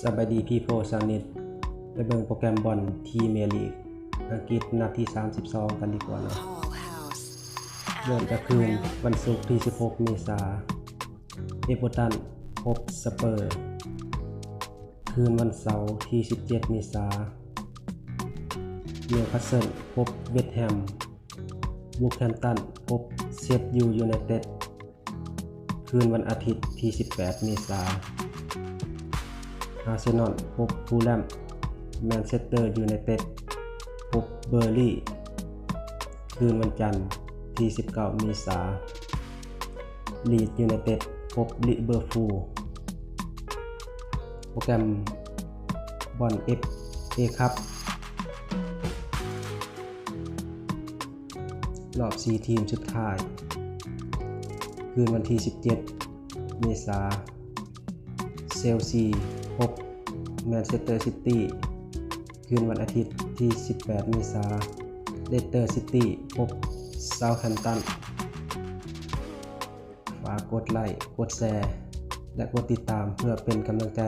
สบายดีพี่โฟสานิทไปเบิ่งโปรแกรมบอลทีเมลีกอังกฤษนัดที่ 32 กันดีกว่าเนาะ Whole house. เริ่มจากคืนวันศุกร์ที่ 16 เมษาเอเวอร์ตันพบสเปอร์ คืนวันเสาร์ที่ 17 เมษาเนิวคาสเซิลพบเวสต์แฮมบูแคนตันพบเซฟยูยูไนเต็ด คืนวันอาทิตย์ที่ 18 เมษาอาร์เซนอลพบฟูลแลมแมนเชสเตอร์ยูไนเต็ดพบเบอร์ลี่ คืนวันจันทร์ที่ 19 เมษาลีดยูไนเต็ดพบลิเบอร์พูลโปรแกรมบอลเอฟเอคัพรอบ 4 ทีมสุดท้าย คืนวันที่ 17 เมษาเซลซีพบแมนเชสเตอร์ซิตี้คืนวันอาทิตย์ที่ 18 เมษาเลสเตอร์ซิตี้พบเซาท์แฮมป์ตันฝากกดไลค์กดแชร์และกดติดตามเพื่อเป็นกำลังใจ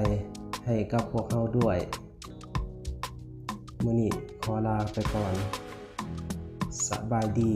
ให้กับพวกเราด้วยมือนี้ขอลาไปก่อน สบายดี